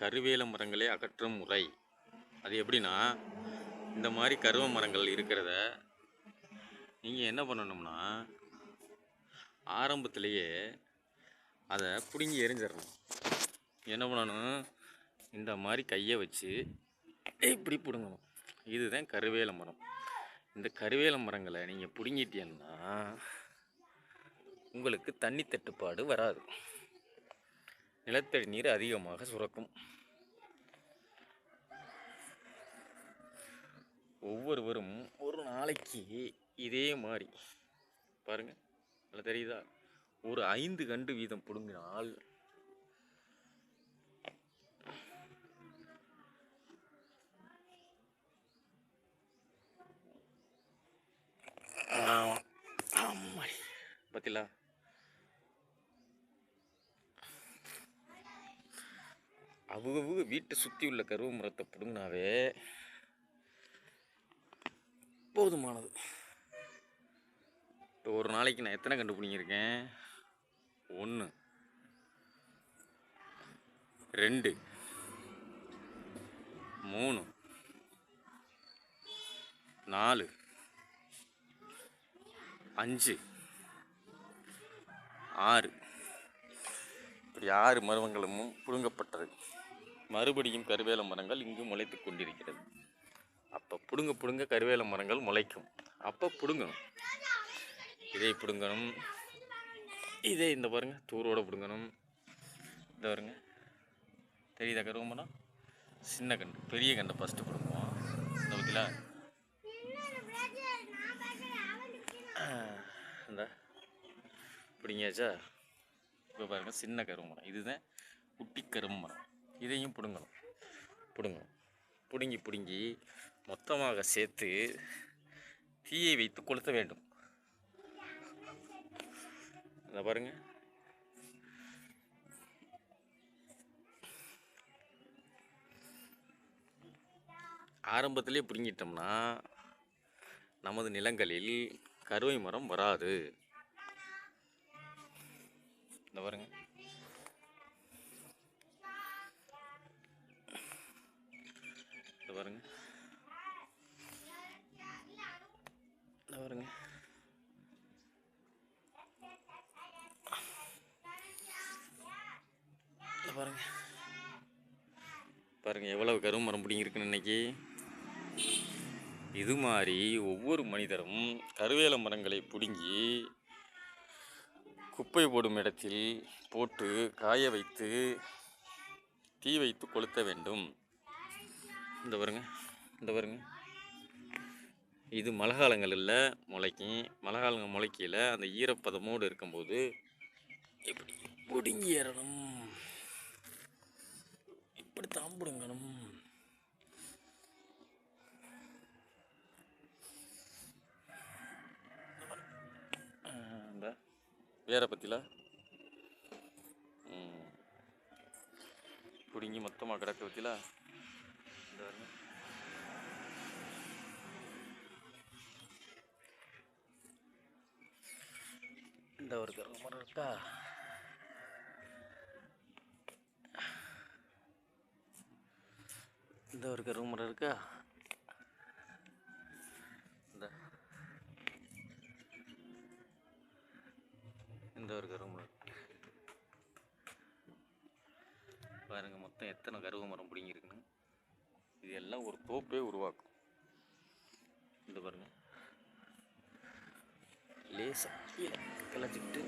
கருவேல மரங்களை அகற்றும் முறை. அது எப்படின்னா இந்த மாதிரி கருவ மரங்கள் இருக்கிறத நீங்கள் என்ன பண்ணணும்னா ஆரம்பத்திலேயே அதை பிடுங்கி எரிஞ்சிடணும் என்ன பண்ணணும்? இந்த மாதிரி கையை வச்சு இப்படி பிடுங்கணும். இதுதான் கருவேல மரம். இந்த கருவேல மரங்களை நீங்கள் பிடுங்கிட்டீங்கன்னா உங்களுக்கு தண்ணி தட்டுப்பாடு வராது. நிலத்தடி நீர் அதிகமாக சுரக்கும். ஒவ்வொருவரும் ஒரு நாளைக்கு இதே மாதிரி பாருங்கள் நல்லா தெரியுதா? ஒரு ஐந்து கண்டு வீதம் பிடுங்கினால் பார்த்தீங்களா அவங்க வீட்டை சுற்றி உள்ள கருவ மரத்தை பிடுங்கினாவே போதுமானது. இப்போ ஒரு நாளைக்கு நான் எத்தனை கண்டுபிடிங்கிருக்கேன்? ஒன்று ரெண்டு. மூணு. நாலு. அஞ்சு. ஆறு. இப்படி ஆறு மருமங்களும் புடுங்கப்பட்டது. மறுபடியும் கருவேல மரங்கள் இங்கு முளைத்து கொண்டிருக்கிறது. அப்போ பிடுங்க பிடுங்க கருவேல மரங்கள் முளைக்கும். அப்போ பிடுங்கணும். இதை பிடுங்கணும். இதே இந்த பாருங்க தூரோட பிடுங்கணும். இந்த பாருங்க. தெரியுதா கருவ மரம் சின்ன கண்டு பெரிய கண்டை ஃபஸ்ட்டு பிடுங்குவோம். இந்த பற்றில இந்த பிடிங்கியாச்சா? இப்போ பாருங்க சின்ன கரும்பு மரம் இதுதான் குட்டி கரும்பு மரம் இதையும் பிடுங்கணும். பிடுங்கணும். பிடுங்கி பிடுங்கி மொத்தமாக சேர்த்து தீயை வைத்து கொளுத்த வேண்டும். இந்த பாருங்க. ஆரம்பத்திலே பிடுங்கிட்டோம்னா நமது நிலங்களில் கருவை மரம் வராது. இந்த பாருங்கள் பாருங்கள் பாருங்க. பாருங்க பாருங்க. பாருங்க எவ்வளவு கரும் மரம் பிடிங்கிருக்குன்னு இன்னைக்கு. இது மாதிரி ஒவ்வொரு மனிதரும் கருவேல மரங்களை பிடுங்கி குப்பை போடும் இடத்தில் போட்டு காய வைத்து தீ வைத்து கொளுத்த வேண்டும். இந்த பாருங்க இந்த பாருங்க. இது மழை காலங்களில் முளைக்கும் மழை காலங்கள் முளைக்கையில் அந்த ஈரப்பதமோடு இருக்கும்போது இப்படி பிடுங்கி ஏறணும்? இப்படி தான் பிடுங்கணும். இந்த வேற பற்றியில் பிடுங்கி மொத்தமாக கிடக்க பற்றியில் பாருங்க. இந்த ஒரு கருமரம் இருக்கா? இந்த ஒரு கருமரம் இருக்கா? இந்த. இந்த ஒரு கருமரம் மரம் பாருங்க மொத்தம் எத்தனை கருவு மரம் பிடிங்கிருக்கு. இது எல்லாம் ஒரு தோப்பே உருவாக்கும். இந்த பாருங்க. லேசாக கிளச்சிக்கிட்டு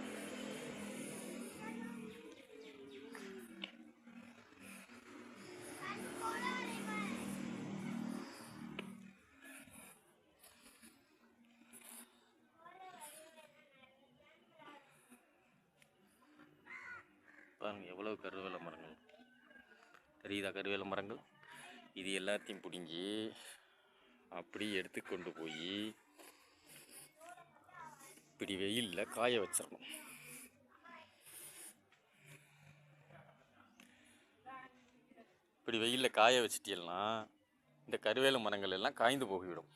பாருங்க எவ்வளவு கருவேல மரங்கள். தெரியுதா கருவேல மரங்கள்? இது எல்லாத்தையும் பிடுங்கி அப்படி எடுத்து கொண்டு போய் இப்படி வெயிலில் காய வச்சிடணும் இப்படி வெயிலில் காய வச்சிட்டீங்கன்னா இந்த கருவேல மரங்கள் எல்லாம் காய்ந்து போகிவிடும்.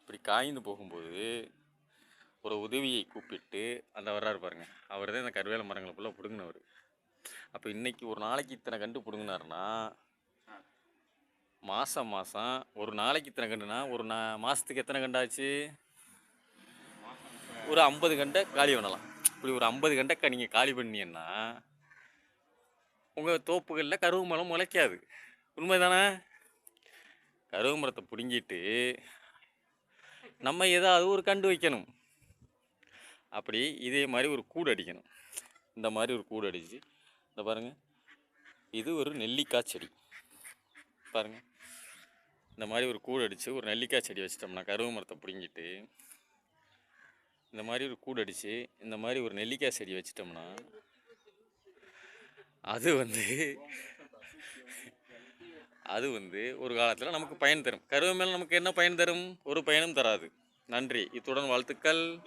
இப்படி காய்ந்து போகும்போது ஒரு உதவியை கூப்பிட்டு அந்த வர்றாரு பாருங்க. அவர் தான் இந்த கருவேல மரங்களை ஃபுல்லாக பிடுங்கினவர். அப்போ இன்றைக்கி ஒரு நாளைக்கு இத்தனை கண்டு பிடுங்கினாருன்னா மாதம் மாதம் ஒரு நாளைக்கு இத்தனை கண்டுனா ஒரு நா மாதத்துக்கு எத்தனை கண்டாச்சு ஒரு ஐம்பது கண்டை காலி பண்ணலாம். இப்படி ஒரு ஐம்பது கண்டை நீங்கள் காலி பண்ணீங்கன்னா உங்கள் தோப்புகளில் கருவு மரம் முளைக்காது. உண்மை தானே கருவு மரத்தை பிடுங்கிட்டு நம்ம ஏதாவது ஒரு கண்டு வைக்கணும். அப்படி இதே மாதிரி ஒரு கூடு அடிக்கணும். இந்த மாதிரி ஒரு கூடு அடிச்சு இந்த பாருங்கள் இது ஒரு நெல்லிக்காய் செடி. பாருங்கள் இந்த மாதிரி ஒரு கூடு அடித்து ஒரு நெல்லிக்காய் செடி வச்சிட்டோம்னா கருவு மரத்தை பிடுங்கிட்டு இந்த மாதிரி ஒரு கூடு அடித்து இந்த மாதிரி ஒரு நெல்லிக்காய் செடி வச்சிட்டோம்னா அது வந்து அது வந்து ஒரு காலத்தில் நமக்கு பயன் தரும். கருவு மேலே நமக்கு என்ன பயன் தரும்? ஒரு பயனும் தராது. நன்றி. இத்துடன் வாழ்த்துக்கள்.